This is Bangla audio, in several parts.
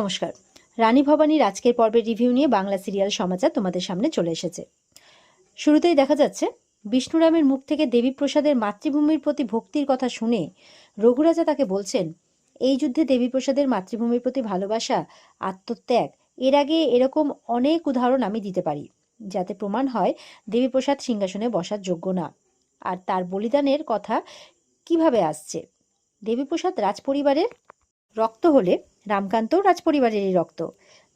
নমস্কার। রানী ভবানীর আজকের পর্বের রিভিউ নিয়ে বাংলা সিরিয়াল সমাচার তোমাদের সামনে চলে এসেছে। শুরুতেই দেখা যাচ্ছে, বিষ্ণুরামের মুখ থেকে দেবীপ্রসাদের মাতৃভূমির প্রতি ভক্তির কথা শুনে রঘুরাজা তাকে বলছেন, এই যুদ্ধে দেবীপ্রসাদের মাতৃভূমির প্রতি ভালোবাসা, আত্মত্যাগ, এর আগে এরকম অনেক উদাহরণ আমি দিতে পারি, যাতে প্রমাণ হয় দেবীপ্রসাদ সিংহাসনে বসার যোগ্য না। আর তার বলিদানের কথা কীভাবে আসছে? দেবীপ্রসাদ রাজপরিবারের রক্ত হলে রামকান্তও রাজপরিবারেরই রক্ত।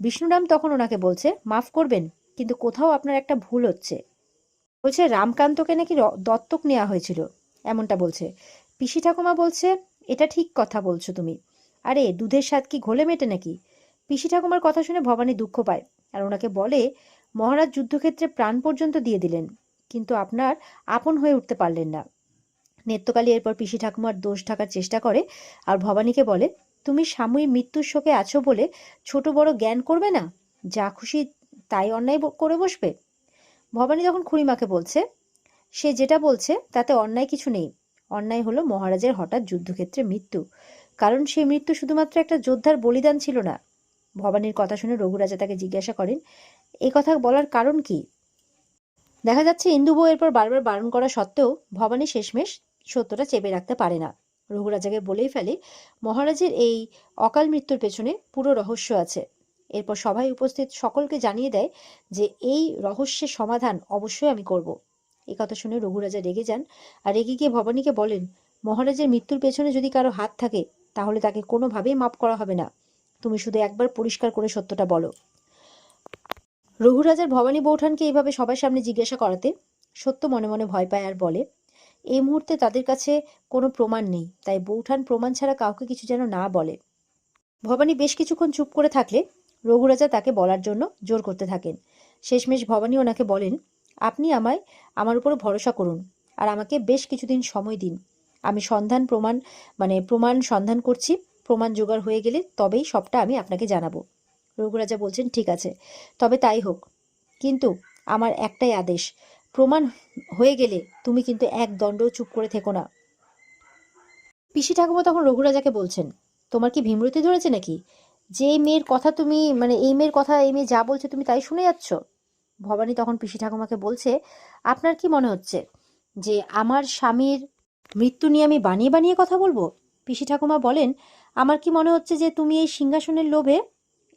বিষ্ণুরাম তখন ওনাকে বলছে, মাফ করবেন, কিন্তু কোথাও আপনার একটা ভুল হচ্ছে। বলছে, রামকান্তকে নাকি দত্তক নেওয়া হয়েছিল। এমনটা বলছে। পিসি ঠাকুমা বলছে, এটা ঠিক কথা বলছো তুমি। আরে, দুধের স্বাদ কি ঘোলে মেটে নাকি? পিসি ঠাকুমার কথা শুনে ভবানী দুঃখ পায় আর ওনাকে বলে, মহারাজ যুদ্ধক্ষেত্রে প্রাণ পর্যন্ত দিয়ে দিলেন, কিন্তু আপনার আপন হয়ে উঠতে পারলেন না। নেত্যকালী এরপর পিসি ঠাকুমার দোষ ঢাকার চেষ্টা করে আর ভবানীকে বলে তুমি সাময়িক মৃত্যুর শোকে আছো বলে ছোট বড় জ্ঞান করবে না? যা খুশি তাই অন্যায় করে বসবে? ভবানী তখন খুড়িমাকে বলছে, সে যেটা বলছে তাতে অন্যায় কিছু নেই। অন্যায় হলো মহারাজের হঠাৎ যুদ্ধক্ষেত্রে মৃত্যু। কারণ সে মৃত্যু শুধুমাত্র একটা যোদ্ধার বলিদান ছিল না। ভবানীর কথা শুনে রঘুরাজা তাকে জিজ্ঞাসা করেন এই কথা বলার কারণ কি? দেখা যাচ্ছে ইন্দুবউ এরপর বারবার বারণ করা সত্ত্বেও ভবানী শেষমেশ সত্যটা চেপে রাখতে পারে না। রঘুরাজাকে বলেই ফেলে, মহারাজের এই অকাল মৃত্যুর পেছনে পুরো রহস্য আছে। এরপর সভায় উপস্থিত সকলকে জানিয়ে দেয় যে এই রহস্যের সমাধান অবশ্যই আমি করব। এই কথা শুনে রঘুরাজা রেগে যান আর রেগে গিয়ে ভবানীকে বলেন, মহারাজের মৃত্যুর পেছনে যদি কারও হাত থাকে, তাহলে তাকে কোনোভাবেই মাপ করা হবে না। তুমি শুধু একবার পরিষ্কার করে সত্যটা বলো। রঘুরাজার ভবানী বৌঠানকে এইভাবে সবার সামনে জিজ্ঞাসা করাতে সত্য মনে মনে ভয় পায় আর বলে এই মুহূর্তে তাদের কাছে কোনো প্রমাণ নেই, তাই বৌঠান প্রমাণ ছাড়া কাউকে কিছু যেন না বলে। ভবানী বেশ কিছুক্ষণ চুপ করে থাকলে রঘুরাজা তাকে বলার জন্য জোর করতে থাকেন। শেষমেশ ভবানী ওনাকে বলেন, আপনি আমায়, আমার উপর ভরসা করুন আর আমাকে বেশ কিছুদিন সময় দিন। আমি সন্ধান প্রমাণ মানে প্রমাণ সন্ধান করছি, প্রমাণ জোগাড় হয়ে গেলে তবেই সবটা আমি আপনাকে জানাব। রঘুরাজা বলছেন, ঠিক আছে, তবে তাই হোক। কিন্তু আমার একটাই আদেশ প্রমাণ হয়ে গেলে তুমি কিন্তু এক দণ্ডও চুপ করে থেকো না। পিসি ঠাকুমা তখন রঘুরাজাকে বলছেন, তোমার কি ভীমরতি ধরেছে নাকি? যে মেয়ের কথা তুমি মানে এই মেয়ের কথা, এই মেয়ে যা বলছে তুমি তাই শুনে যাচ্ছ? ভবানী তখন পিসি ঠাকুমাকে বলছে, আপনার কি মনে হচ্ছে যে আমার স্বামীর মৃত্যু নিয়ে আমি বানিয়ে বানিয়ে কথা বলব? পিসি ঠাকুমা বলেন, আমার কি মনে হচ্ছে যে তুমি এই সিংহাসনের লোভে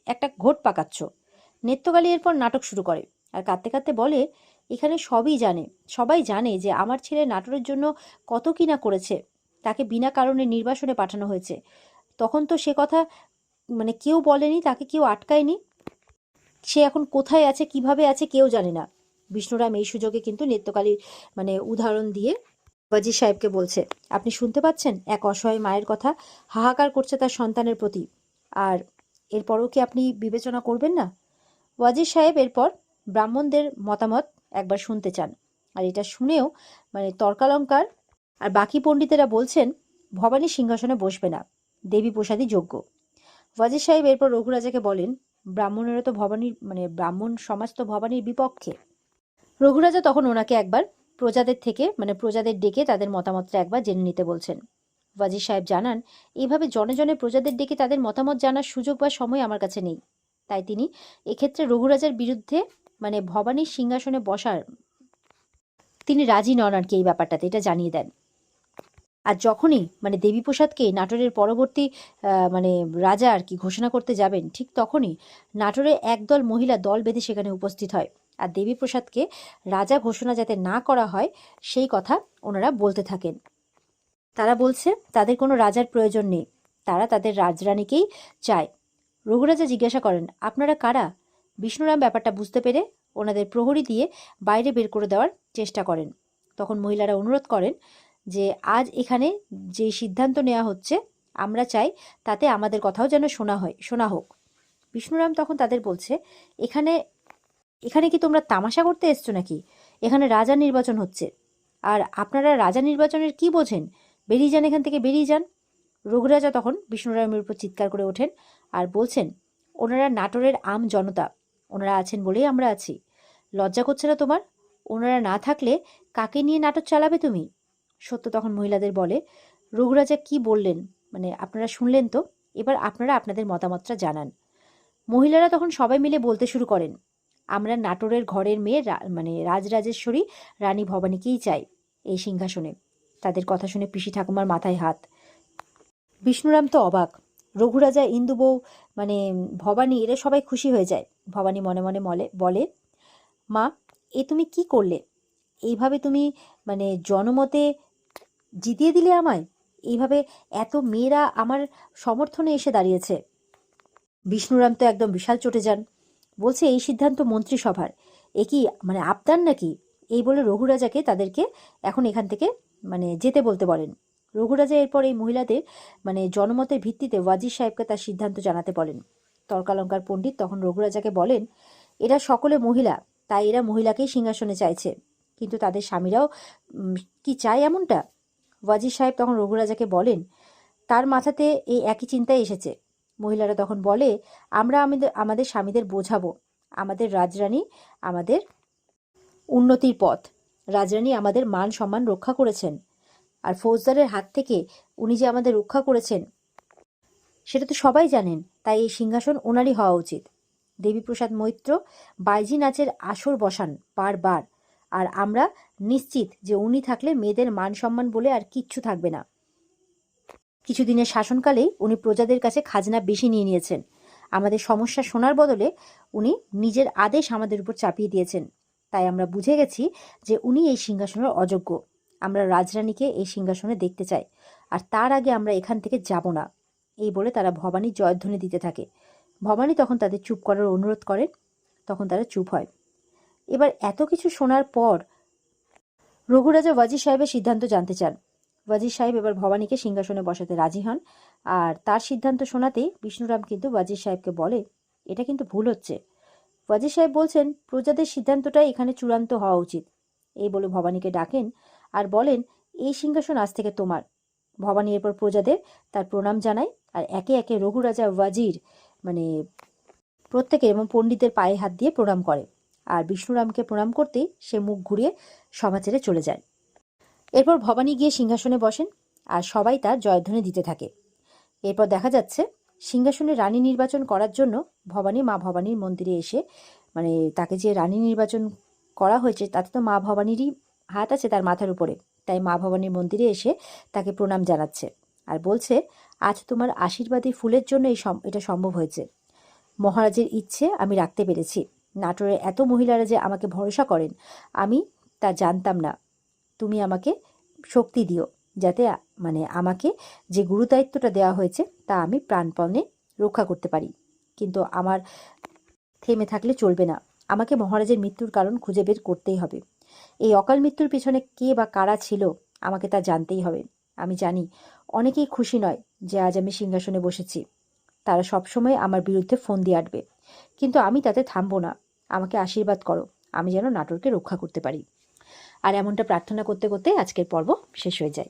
একটা ঘোট পাকাচ্ছ? নেত্যকালী এরপর নাটক শুরু করে আর কাঁদতে কাঁদতে বলে এখানে সবই জানে, সবাই জানে যে আমার ছেলে নাটোরের জন্য কত কি না করেছে। তাকে বিনা কারণে নির্বাসনে পাঠানো হয়েছে। তখন তো সে কথা মানে কেউ বলেনি, তাকে কেউ আটকায়নি। সে এখন কোথায় আছে, কীভাবে আছে, কেউ জানে না। বিষ্ণুরাম এই সুযোগে কিন্তু নিত্যকালীর মানে উদাহরণ দিয়ে বাজি সাহেবকে বলছে, আপনি শুনতে পাচ্ছেন? এক অসহায় মায়ের কথা, হাহাকার করছে তার সন্তানের প্রতি। আর এরপরও কি আপনি বিবেচনা করবেন না? ওয়াজির সাহেব এরপর ব্রাহ্মণদের মতামত একবার শুনতে চান। আর এটা শুনেও মানে তর্কালঙ্কার আর বাকি পণ্ডিতেরা বলছেন, ভবানী সিংহাসনে বসবে না, দেবী প্রসাদই যোগ্য। ওয়াজির সাহেব এরপর রঘুরাজাকে বলেন, ব্রাহ্মণেরা তো ভবানীর মানে ব্রাহ্মণ সমাজ তো ভবানীর বিপক্ষে। রঘুরাজা তখন ওনাকে একবার প্রজাদের থেকে মানে প্রজাদের ডেকে তাদের মতামতটা একবার জেনে নিতে বলছেন। ওয়াজির সাহেব জানান এইভাবে জনে জনে প্রজাদের ডেকে তাদের মতামত জানার সুযোগ বা সময় আমার কাছে নেই। তাই তিনি এক্ষেত্রে রঘুরাজার বিরুদ্ধে মানে ভবানীর সিংহাসনে বসার, তিনি রাজি নন আর কি এই ব্যাপারটাতে, এটা জানিয়ে দেন। আর যখনই মানে দেবীপ্রসাদকে নাটোরের পরবর্তী মানে রাজা আর কি ঘোষণা করতে যাবেন, ঠিক তখনই নাটোরে একদল মহিলা দল বেঁধে সেখানে উপস্থিত হয়। আর দেবীপ্রসাদকে রাজা ঘোষণা যাতে না করা হয়, সেই কথা ওনারা বলতে থাকেন। তারা বলছে, তাদের কোনো রাজার প্রয়োজন নেই। তারা তাদের রাজরানীকেই চায়। রঘুরাজা জিজ্ঞাসা করেন, আপনারা কারা? বিষ্ণুরাম ব্যাপারটা বুঝতে পেরে ওনাদের প্রহরী দিয়ে বাইরে বের করে দেওয়ার চেষ্টা করেন। তখন মহিলারা অনুরোধ করেন যে, আজ এখানে যে সিদ্ধান্ত নেওয়া হচ্ছে, আমরা চাই তাতে আমাদের কথাও যেন শোনা হয়, শোনা হোক। বিষ্ণুরাম তখন তাদের বলছে, এখানে এখানে কি তোমরা তামাশা করতে এসছো নাকি? এখানে রাজা নির্বাচন হচ্ছে। আর আপনারা রাজা নির্বাচনের কি বোঝেন? বেরিয়ে যান এখান থেকে, বেরিয়ে যান। রঘুরাজা তখন বিষ্ণুরামের উপর চিৎকার করে ওঠেন আর বলছেন, ওনারা নাটোরের আম জনতা ওনারা আছেন বলেই আমরা আছি। লজ্জা করছে না তোমার? ওনারা না থাকলে কাকে নিয়ে নাটক চালাবে তুমি? সত্য তখন মহিলাদের বলে, রঘুরাজা কি বললেন? মানে আপনারা শুনলেন তো? এবার আপনারা আপনাদের মতামতটা জানান। মহিলারা তখন সবাই মিলে বলতে শুরু করেন, আমরা নাটোরের ঘরের মেয়ে মানে রাজরাজেশ্বরী রানী ভবানীকেই চাই। এই সিংহাসনে। তাদের কথা শুনে পিসি ঠাকুমার মাথায় হাত। বিষ্ণুরাম তো অবাক, রঘুরাজা ইন্দু বউ মানে ভবানী, এরা সবাই খুশি হয়ে যায়। ভবানী মনে মনে মলে, বলে, মা, এ তুমি কি করলে? এইভাবে তুমি মানে জনমতে জিতিয়ে দিলে আমায়? এইভাবে এত মেয়েরা আমার সমর্থনে এসে দাঁড়িয়েছে? বিষ্ণুরাম তো একদম বিশাল চটে যান। বলছে, এই সিদ্ধান্ত মন্ত্রিসভার। এ কি মানে আবদার নাকি? এই বলে রঘুরাজাকে তাদেরকে এখন এখান থেকে মানে যেতে বলতে বলেন। রঘুরাজা এরপর এই মহিলাদের মানে জনমতের ভিত্তিতে ওয়াজির সাহেবকে তার সিদ্ধান্ত জানাতে বলেন। তর্কালঙ্কার পণ্ডিত তখন রঘুরাজাকে বলেন, এরা সকলে মহিলা, তাই এরা মহিলাকেই সিংহাসনে চাইছে। কিন্তু তাদের স্বামীরাও কি চায় এমনটা? ওয়াজির সাহেব তখন রঘুরাজাকে বলেন, তার মাথাতে এই একই চিন্তাই এসেছে। মহিলারা তখন বলে, আমরা আমাদের আমাদের স্বামীদের বোঝাবো। আমাদের রাজরানী আমাদের উন্নতির পথ। রাজরানী আমাদের মান সম্মান রক্ষা করেছেন। আর ফৌজদারের হাত থেকে উনি যে আমাদের রক্ষা করেছেন সেটা তো সবাই জানেন, তাই এই সিংহাসন ওনারই হওয়া উচিত। দেবীপ্রসাদ মৈত্র, বাইজি নাচের আসর বসান বারবার, আর আমরা নিশ্চিত যে উনি থাকলে মেয়েদের মান সম্মান বলে আর কিচ্ছু থাকবে না। কিছুদিনের শাসনকালেই উনি প্রজাদের কাছে খাজনা বেশি নিয়ে নিয়েছেন। আমাদের সমস্যা শোনার বদলে উনি নিজের আদেশ আমাদের উপর চাপিয়ে দিয়েছেন। তাই আমরা বুঝে গেছি যে উনি এই সিংহাসনের অযোগ্য। আমরা রাজরানীকে এই সিংহাসনে দেখতে চাই, আর তার আগে আমরা এখান থেকে যাব না। এই বলে তারা ভবানী জয়ধ্বনি দিতে থাকে। ভবানী তখন তাদের চুপ করার অনুরোধ করেন, তখন তারা চুপ হয়। এবার এত কিছু শোনার পর রঘুরাজা ওয়াজির সাহেবের সিদ্ধান্ত জানতে চান। ওয়াজির সাহেব এবার ভবানীকে সিংহাসনে বসাতে রাজি হন আর তার সিদ্ধান্ত শোনাতেই বিষ্ণুরাম কিন্তু ওয়াজির সাহেবকে বলে, এটা কিন্তু ভুল হচ্ছে। ওয়াজির সাহেব বলছেন, প্রজাদের সিদ্ধান্তটাই এখানে চূড়ান্ত হওয়া উচিত। এই বলে ভবানীকে ডাকেন আর বলেন, এই সিংহাসন আজ থেকে তোমার। ভবানী এরপর প্রজাদের তার প্রণাম জানায় আর একে একে রঘুরাজা ওয়াজির মানে প্রত্যেকে এবং পণ্ডিতের পায়ে হাত দিয়ে প্রণাম করে। আর বিষ্ণুরামকে প্রণাম করতেই সে মুখ ঘুরিয়ে সভা ছেড়ে চলে যায়। এরপর ভবানী গিয়ে সিংহাসনে বসেন আর সবাই তার জয়ধ্বনি দিতে থাকে। এরপর দেখা যাচ্ছে, সিংহাসনে রানী নির্বাচন করার জন্য ভবানী মা ভবানীর মন্দিরে এসে মানে তাকে যে রানী নির্বাচন করা হয়েছে, তাতে তো মা ভবানীরই হাত আছে তার মাথার উপরে। তাই মা ভবানীর মন্দিরে এসে তাকে প্রণাম জানাচ্ছে আর বলছে, আজ তোমার আশীর্বাদী ফুলের জন্য এই এটা সম্ভব হয়েছে। মহারাজের ইচ্ছে আমি রাখতে পেরেছি। নাটোরে এত মহিলারা যে আমাকে ভরসা করেন, আমি তা জানতাম না। তুমি আমাকে শক্তি দিও, যাতে মানে আমাকে যে গুরুদায়িত্বটা দেওয়া হয়েছে, তা আমি প্রাণপণে রক্ষা করতে পারি। কিন্তু আমার থেমে থাকলে চলবে না। আমাকে মহারাজের মৃত্যুর কারণ খুঁজে বের করতেই হবে। এই অকাল মৃত্যুর পিছনে কে বা কারা ছিল, আমাকে তা জানতেই হবে। আমি জানি, অনেকেই খুশি নয় যে আজ আমি সিংহাসনে বসেছি। তারা সবসময় আমার বিরুদ্ধে ফোন দিয়ে আটবে। কিন্তু আমি তাতে থামবো না। আমাকে আশীর্বাদ করো, আমি যেন নাটোরকে রক্ষা করতে পারি। আর এমনটা প্রার্থনা করতে করতে আজকের পর্ব শেষ হয়ে যায়।